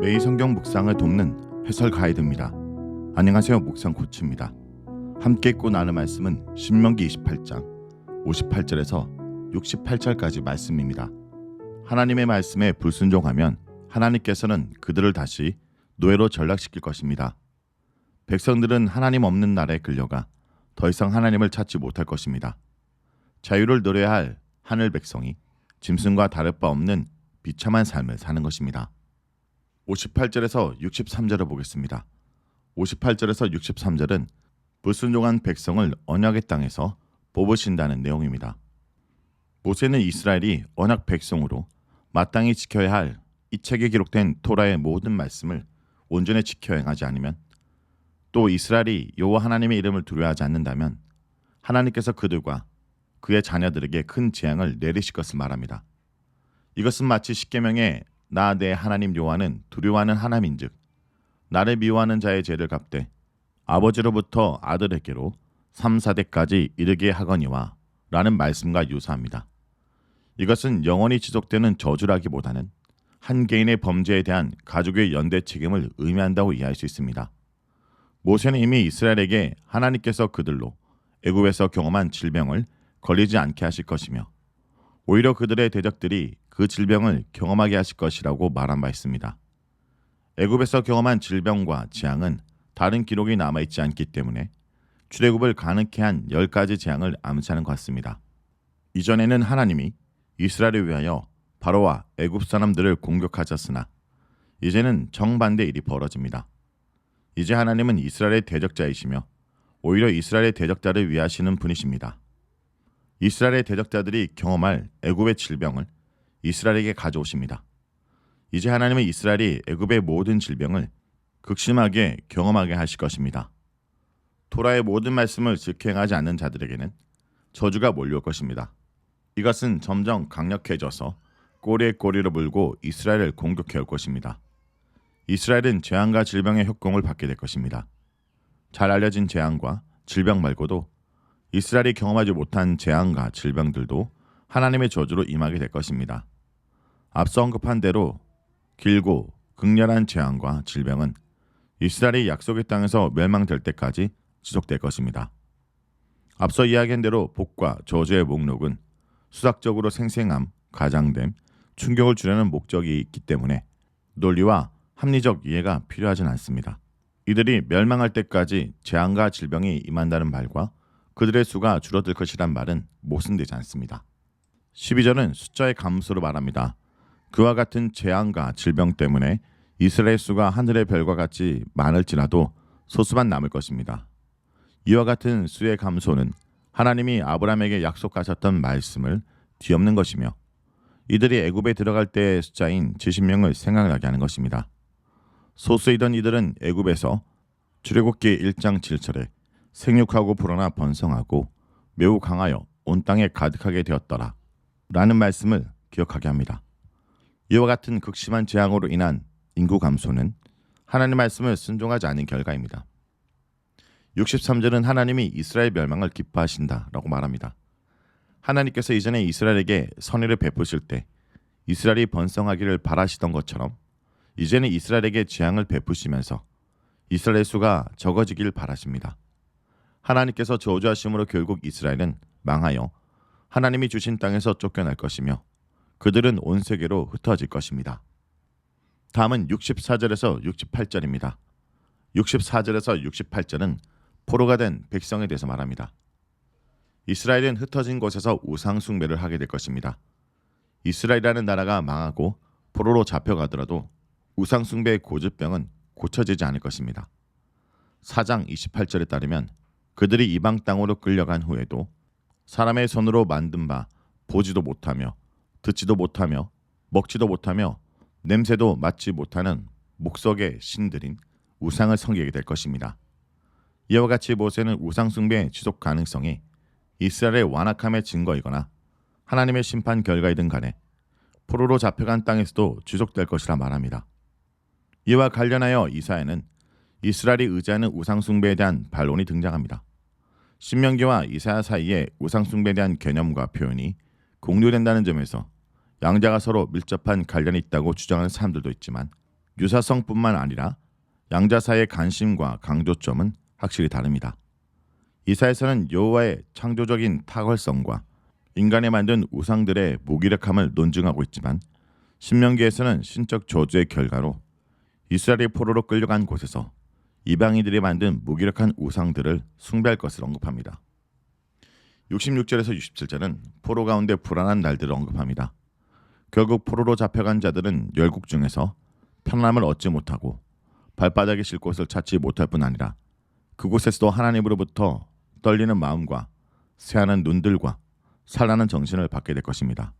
매일 성경 묵상을 돕는 해설 가이드입니다. 안녕하세요. 묵상 코치입니다. 함께 읽고 나눌 말씀은 신명기 28장 58절에서 68절까지 말씀입니다. 하나님의 말씀에 불순종하면 하나님께서는 그들을 다시 노예로 전락시킬 것입니다. 백성들은 하나님 없는 나라에 끌려가 더 이상 하나님을 찾지 못할 것입니다. 자유를 누려야 할 하늘 백성이 짐승과 다를 바 없는 비참한 삶을 사는 것입니다. 58절에서 63절을 보겠습니다. 58절에서 63절은 불순종한 백성을 언약의 땅에서 뽑으신다는 내용입니다. 모세는 이스라엘이 언약 백성으로 마땅히 지켜야 할 이 책에 기록된 토라의 모든 말씀을 온전히 지켜 행하지 않으면 또 이스라엘이 여호와 하나님의 이름을 두려워하지 않는다면 하나님께서 그들과 그의 자녀들에게 큰 재앙을 내리실 것을 말합니다. 이것은 마치 십계명에 나 내 하나님 여호와는 두려워하는 하나님인즉 나를 미워하는 자의 죄를 갚되 아버지로부터 아들에게로 3, 4대까지 이르게 하거니와 라는 말씀과 유사합니다. 이것은 영원히 지속되는 저주라기보다는 한 개인의 범죄에 대한 가족의 연대 책임을 의미한다고 이해할 수 있습니다. 모세는 이미 이스라엘에게 하나님께서 그들로 애굽에서 경험한 질병을 걸리지 않게 하실 것이며 오히려 그들의 대적들이 그 질병을 경험하게 하실 것이라고 말한 바 있습니다. 애굽에서 경험한 질병과 재앙은 다른 기록이 남아 있지 않기 때문에 출애굽을 가능케 한열 가지 재앙을 암시하는 것 같습니다. 이전에는 하나님이 이스라엘을 위하여 바로와 애굽 사람들을 공격하셨으나 이제는 정반대 일이 벌어집니다. 이제 하나님은 이스라엘의 대적자이시며 오히려 이스라엘의 대적자를 위하시는 분이십니다. 이스라엘의 대적자들이 경험할 애굽의 질병을 이스라엘에게 가져오십니다. 이제 하나님은 이스라엘이 애굽의 모든 질병을 극심하게 경험하게 하실 것입니다. 토라의 모든 말씀을 지행하지 않는 자들에게는 저주가 몰려올 것입니다. 이것은 점점 강력해져서 꼬리에 꼬리를 물고 이스라엘을 공격해 올 것입니다. 이스라엘은 재앙과 질병의 협공을 받게 될 것입니다. 잘 알려진 재앙과 질병 말고도 이스라엘이 경험하지 못한 재앙과 질병들도 하나님의 저주로 임하게 될 것입니다. 앞서 언급한 대로 길고 극렬한 재앙과 질병은 이스라엘이 약속의 땅에서 멸망될 때까지 지속될 것입니다. 앞서 이야기한 대로 복과 저주의 목록은 수학적으로 생생함, 가장됨, 충격을 주려는 목적이 있기 때문에 논리와 합리적 이해가 필요하진 않습니다. 이들이 멸망할 때까지 재앙과 질병이 임한다는 말과 그들의 수가 줄어들 것이란 말은 모순되지 않습니다. 12절은 숫자의 감수로 말합니다. 그와 같은 재앙과 질병 때문에 이스라엘 수가 하늘의 별과 같이 많을지라도 소수만 남을 것입니다. 이와 같은 수의 감소는 하나님이 아브라함에게 약속하셨던 말씀을 뒤엎는 것이며 이들이 애굽에 들어갈 때의 숫자인 70명을 생각나게 하는 것입니다. 소수이던 이들은 애굽에서 출애굽기 1장 7절에 생육하고 불어나 번성하고 매우 강하여 온 땅에 가득하게 되었더라 라는 말씀을 기억하게 합니다. 이와 같은 극심한 재앙으로 인한 인구 감소는 하나님 말씀을 순종하지 않은 결과입니다. 63절은 하나님이 이스라엘 멸망을 기뻐하신다라고 말합니다. 하나님께서 이전에 이스라엘에게 선의를 베푸실 때 이스라엘이 번성하기를 바라시던 것처럼 이제는 이스라엘에게 재앙을 베푸시면서 이스라엘 수가 적어지길 바라십니다. 하나님께서 저주하심으로 결국 이스라엘은 망하여 하나님이 주신 땅에서 쫓겨날 것이며 그들은 온 세계로 흩어질 것입니다. 다음은 64절에서 68절입니다. 64절에서 68절은 포로가 된 백성에 대해서 말합니다. 이스라엘은 흩어진 곳에서 우상 숭배를 하게 될 것입니다. 이스라엘이라는 나라가 망하고 포로로 잡혀가더라도 우상 숭배의 고집병은 고쳐지지 않을 것입니다. 4장 28절에 따르면 그들이 이방 땅으로 끌려간 후에도 사람의 손으로 만든 바 보지도 못하며 듣지도 못하며 먹지도 못하며 냄새도 맡지 못하는 목석의 신들인 우상을 섬기게 될 것입니다. 이와 같이 모세는 우상 숭배의 지속 가능성이 이스라엘의 완악함의 증거이거나 하나님의 심판 결과이든 간에 포로로 잡혀간 땅에서도 지속될 것이라 말합니다. 이와 관련하여 이사야는 이스라엘이 의지하는 우상 숭배에 대한 반론이 등장합니다. 신명기와 이사야 사이에 우상 숭배에 대한 개념과 표현이 공유된다는 점에서 양자가 서로 밀접한 관련이 있다고 주장하는 사람들도 있지만 유사성뿐만 아니라 양자 사이의 관심과 강조점은 확실히 다릅니다. 이사에서는 여호와의 창조적인 탁월성과 인간이 만든 우상들의 무기력함을 논증하고 있지만 신명기에서는 신적 저주의 결과로 이스라엘이 포로로 끌려간 곳에서 이방인들이 만든 무기력한 우상들을 숭배할 것을 언급합니다. 66절에서 67절은 포로 가운데 불안한 날들을 언급합니다. 결국 포로로 잡혀간 자들은 열국 중에서 편안함을 얻지 못하고 발바닥에 실 곳을 찾지 못할 뿐 아니라 그곳에서도 하나님으로부터 떨리는 마음과 새하는 눈들과 살라는 정신을 받게 될 것입니다.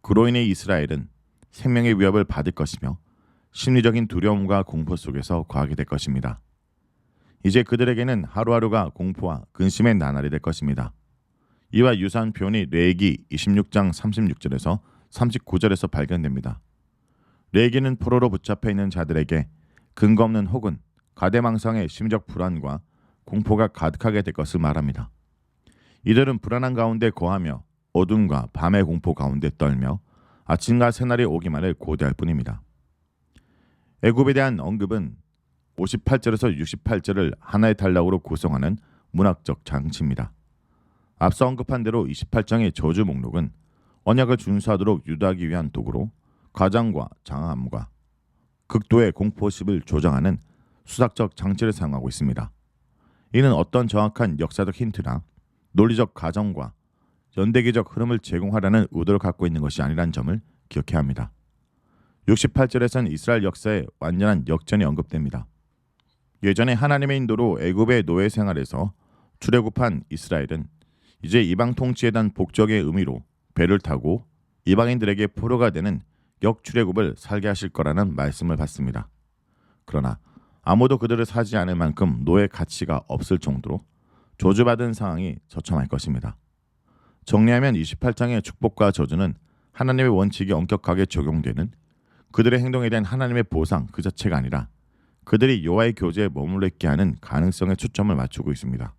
그로 인해 이스라엘은 생명의 위협을 받을 것이며 심리적인 두려움과 공포 속에서 거하게 될 것입니다. 이제 그들에게는 하루하루가 공포와 근심의 나날이 될 것입니다. 이와 유사한 표현이 레기 26장 36절에서 39절에서 발견됩니다. 레기는 포로로 붙잡혀 있는 자들에게 근거 없는 혹은 가대망상의 심적 불안과 공포가 가득하게 될 것을 말합니다. 이들은 불안한 가운데 거하며 어둠과 밤의 공포 가운데 떨며 아침과 새날이 오기만을 고대할 뿐입니다. 애굽에 대한 언급은 58절에서 68절을 하나의 단락으로 구성하는 문학적 장치입니다. 앞서 언급한 대로 28장의 저주 목록은 언약을 준수하도록 유도하기 위한 도구로 가장과 장함과 극도의 공포심을 조장하는 수학적 장치를 사용하고 있습니다. 이는 어떤 정확한 역사적 힌트나 논리적 가정과 연대기적 흐름을 제공하라는 의도를 갖고 있는 것이 아니란 점을 기억해야 합니다. 68절에선 이스라엘 역사의 완전한 역전이 언급됩니다. 예전에 하나님의 인도로 애굽의 노예 생활에서 출애굽한 이스라엘은 이제 이방 통치에 대한 복적의 의미로 배를 타고 이방인들에게 포로가 되는 역출애굽을 살게 하실 거라는 말씀을 받습니다. 그러나 아무도 그들을 사지 않을 만큼 노예 가치가 없을 정도로 저주받은 상황이 처참할 것입니다. 정리하면 28장의 축복과 저주는 하나님의 원칙이 엄격하게 적용되는 그들의 행동에 대한 하나님의 보상 그 자체가 아니라 그들이 여호와의 교제에 머물러 있게 하는 가능성에 초점을 맞추고 있습니다.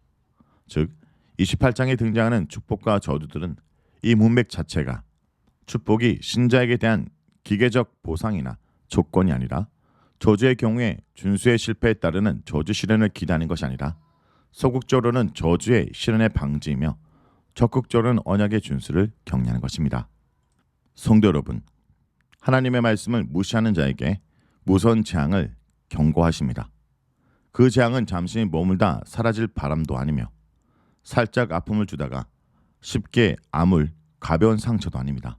즉 28장에 등장하는 축복과 저주들은 이 문맥 자체가 축복이 신자에게 대한 기계적 보상이나 조건이 아니라 저주의 경우에 준수의 실패에 따르는 저주 실현을 기대하는 것이 아니라 소극적으로는 저주의 실현의 방지이며 적극적으로는 언약의 준수를 격려하는 것입니다. 성도 여러분, 하나님의 말씀을 무시하는 자에게 무서운 재앙을 경고하십니다. 그 재앙은 잠시 머물다 사라질 바람도 아니며 살짝 아픔을 주다가 쉽게 아물 가벼운 상처도 아닙니다.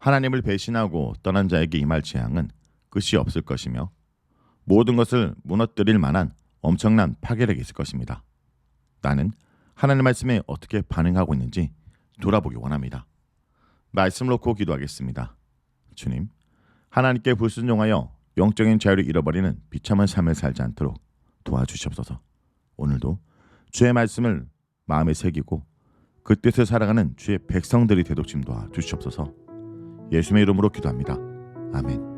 하나님을 배신하고 떠난 자에게 임할 재앙은 끝이 없을 것이며 모든 것을 무너뜨릴 만한 엄청난 파괴력이 있을 것입니다. 나는 하나님 말씀에 어떻게 반응하고 있는지 돌아보기 원합니다. 말씀을 놓고 기도하겠습니다. 주님, 하나님께 불순종하여 영적인 자유를 잃어버리는 비참한 삶을 살지 않도록 도와주시옵소서. 오늘도 주의 말씀을 마음에 새기고 그 뜻을 살아가는 주의 백성들이 되도록 도와 주시옵소서. 예수님의 이름으로 기도합니다. 아멘.